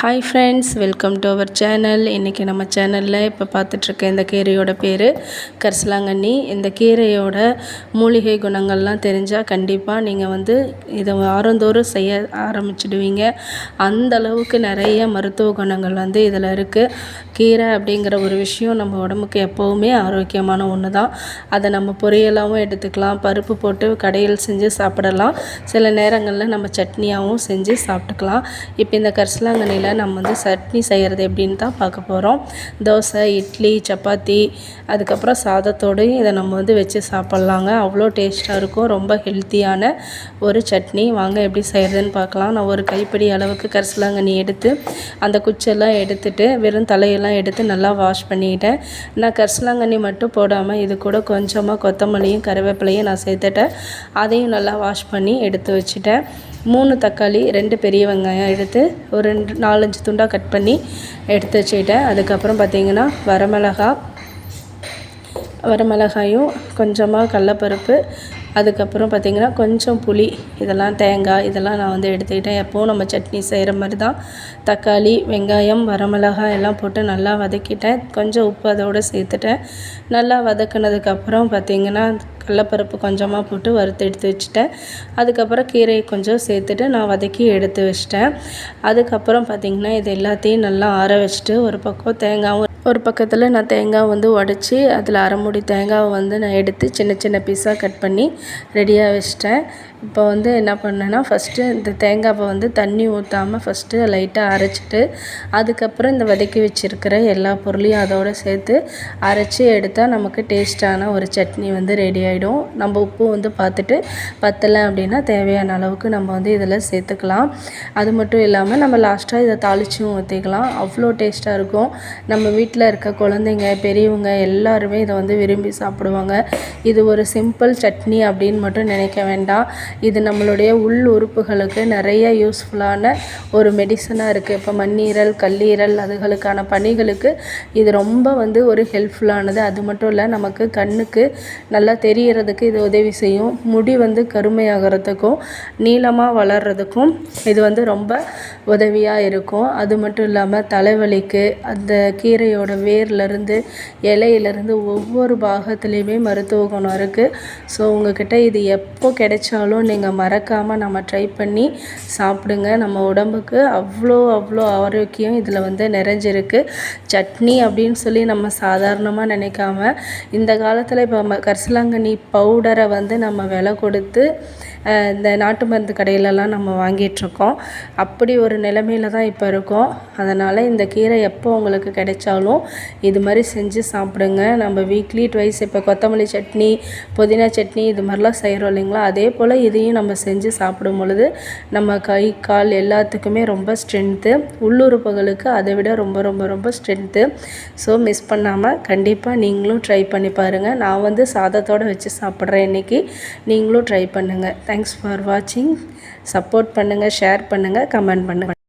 Hi friends welcome to our channel இன்றைக்கி நம்ம சேனலில் இப்போ பார்த்துட்ருக்க இந்த கீரையோட பேர் கரிசலாங்கண்ணி. இந்த கீரையோட மூலிகை குணங்கள்லாம் தெரிஞ்சால் கண்டிப்பாக நீங்கள் வந்து இதை வாரந்தோறும் செய்ய ஆரம்பிச்சிடுவீங்க. அந்த அளவுக்கு நிறைய மருத்துவ குணங்கள் வந்து இதில் இருக்குது கீரை அப்படிங்கிற ஒரு விஷயம் நம்ம உடம்புக்கு எப்போவுமே ஆரோக்கியமான ஒன்று தான் அதை நம்ம பொரியலாகவும் எடுத்துக்கலாம் பருப்பு போட்டு கடையில் செஞ்சு சாப்பிடலாம். சில நேரங்களில் நம்ம சட்னியாகவும் செஞ்சு சாப்பிட்டுக்கலாம். இப்போ இந்த கரிசலாங்கண்ணியில் நம்ம வந்து சட்னி செய்கிறது எப்படின்னு தான் பார்க்க போகிறோம். தோசை இட்லி சப்பாத்தி அதுக்கப்புறம் சாதத்தோடு இதை நம்ம வந்து வச்சு சாப்பிட்லாங்க. அவ்வளோ டேஸ்ட்டாக இருக்கும். ரொம்ப ஹெல்த்தியான ஒரு சட்னி. வாங்க எப்படி செய்கிறதுன்னு பார்க்கலாம். நான் ஒரு கைப்பிடி அளவுக்கு கரிசலாங்கண்ணி எடுத்து அந்த குச்செல்லாம் எடுத்துட்டு வெறும் தலையெல்லாம் எடுத்து நல்லா வாஷ் பண்ணிக்கிட்டேன் நான் கரிசலாங்கண்ணி மட்டும் போடாமல் இது கூட கொஞ்சமாக கொத்தமல்லியும் கருவேப்பிலையும் நான் சேர்த்துட்டேன். அதையும் நல்லா வாஷ் பண்ணி எடுத்து வச்சுட்டேன். மூணு தக்காளி ரெண்டு பெரிய வெங்காயம் எடுத்து ஒரு ரெண்டு நாலஞ்சு துண்டாக கட் பண்ணி எடுத்து வச்சுக்கிட்டேன். அதுக்கப்புறம் பார்த்திங்கன்னா வரமிளகா வரமிளகாயும் கொஞ்சமாக கடலப்பருப்பு அதுக்கப்புறம் பார்த்திங்கன்னா கொஞ்சம் புளி இதெல்லாம் தேங்காய் இதெல்லாம் நான் வந்து எடுத்துக்கிட்டேன். எப்போவும் நம்ம சட்னி செய்கிற மாதிரி தான். தக்காளி வெங்காயம் வரமிளகாய் எல்லாம் போட்டு நல்லா வதக்கிட்டேன். கொஞ்சம் உப்பு அதோடு சேர்த்துட்டேன். நல்லா வதக்குனதுக்கப்புறம் பார்த்திங்கன்னா கடலப்பருப்பு கொஞ்சமாக போட்டு வறுத்து எடுத்து வச்சுட்டேன். அதுக்கப்புறம் கீரையை கொஞ்சம் சேர்த்துட்டு நான் வதக்கி எடுத்து வச்சிட்டேன். அதுக்கப்புறம் பார்த்திங்கன்னா இது எல்லாத்தையும் நல்லா ஆற வச்சுட்டு ஒரு பக்கம் தேங்காவும் ஒரு பக்கத்தில் நான் தேங்காய் வந்து உடச்சி அதில் அரைமுடி தேங்காவை வந்து நான் எடுத்து சின்ன சின்ன பீஸாக கட் பண்ணி ரெடியாக வச்சிட்டேன். இப்போ வந்து என்ன பண்ணேன்னா ஃபஸ்ட்டு இந்த தேங்காவை வந்து தண்ணி ஊற்றாமல் ஃபஸ்ட்டு லைட்டாக அரைச்சிட்டு அதுக்கப்புறம் இந்த வதக்கி வச்சுருக்கிற எல்லா பொருளையும் அதோடு சேர்த்து அரைச்சி எடுத்தால் நமக்கு டேஸ்ட்டான ஒரு சட்னி வந்து ரெடி ஆகிடும் நம்ம உப்பு வந்து பார்த்துட்டு பத்தலை அப்படின்னா தேவையான அளவுக்கு நம்ம வந்து இதில் சேர்த்துக்கலாம். அது மட்டும் இல்லாமல் நம்ம லாஸ்ட்டாக இதை தாளிச்சும் ஊற்றிக்கலாம் அவ்வளோ டேஸ்ட்டாக இருக்கும். நம்ம வீட்டில் இருக்க குழந்தைங்க பெரியவங்க எல்லாருமே இதை வந்து விரும்பி சாப்பிடுவாங்க. இது ஒரு சிம்பிள் சட்னி அப்படின்னு மட்டும் நினைக்க வேண்டாம். இது நம்மளுடைய உள் உறுப்புகளுக்கு நிறைய யூஸ்ஃபுல்லான ஒரு மெடிசனாக இருக்குது இப்போ மண்ணீரல் கல்லீரல் அதுகளுக்கான பணிகளுக்கு இது ரொம்ப வந்து ஒரு ஹெல்ப்ஃபுல்லானது அது மட்டும் இல்லை நமக்கு கண்ணுக்கு நல்லா தெரிகிறதுக்கு இது உதவி செய்யும். முடி வந்து கருமையாகிறதுக்கும் நீளமாக வளர்கிறதுக்கும் இது வந்து ரொம்ப உதவியாக இருக்கும். அது மட்டும் இல்லாமல் தலைவலிக்கு அந்த கீரையோட வேர்லேருந்து இலையிலேருந்து ஒவ்வொரு பாகத்துலேயுமே மருத்துவ குணம் இருக்குது ஸோ உங்கள்கிட்ட இது எப்போ கிடைச்சாலும் நீங்கள் மறக்காமல் நம்ம ட்ரை பண்ணி சாப்பிடுங்க. நம்ம உடம்புக்கு அவ்வளோ அவ்வளோ ஆரோக்கியம் இதில் வந்து நிறைஞ்சிருக்கு. சட்னி அப்படின்னு சொல்லி நம்ம சாதாரணமாக நினைக்காம இந்த காலத்தில் இப்போ கரிசலாங்கண்ணி பவுடரை வந்து நம்ம விலை கொடுத்து இந்த நாட்டு மருந்து கடையிலலாம் நம்ம வாங்கிட்டுருக்கோம் அப்படி ஒரு நிலமையில தான் இப்போ இருக்கோம். அதனால் இந்த கீரை எப்போ உங்களுக்கு கிடைச்சாலும் இது மாதிரி செஞ்சு சாப்பிடுங்க. நம்ம வீக்லி ட்வைஸ் இப்போ கொத்தமல்லி சட்னி புதினா சட்னி இது மாதிரிலாம் செய்கிறோம் இல்லைங்களா? அதே போல் இதையும் நம்ம செஞ்சு சாப்பிடும் பொழுது நம்ம கை கால் எல்லாத்துக்குமே ரொம்ப ஸ்ட்ரென்த்து உள்ளுறுப்புகளுக்கு அதை விட ரொம்ப ரொம்ப ரொம்ப ஸ்ட்ரென்த்து ஸோ மிஸ் பண்ணாமல் கண்டிப்பாக நீங்களும் ட்ரை பண்ணி பாருங்கள் நான் வந்து சாதத்தோடு வச்சு சாப்பிட்றேன் இன்றைக்கி நீங்களும் ட்ரை பண்ணுங்கள் தேங்க்ஸ் ஃபார் வாட்சிங் சப்போர்ட் பண்ணுங்கள் ஷேர் பண்ணுங்கள் கமெண்ட் பண்ணுங்கள்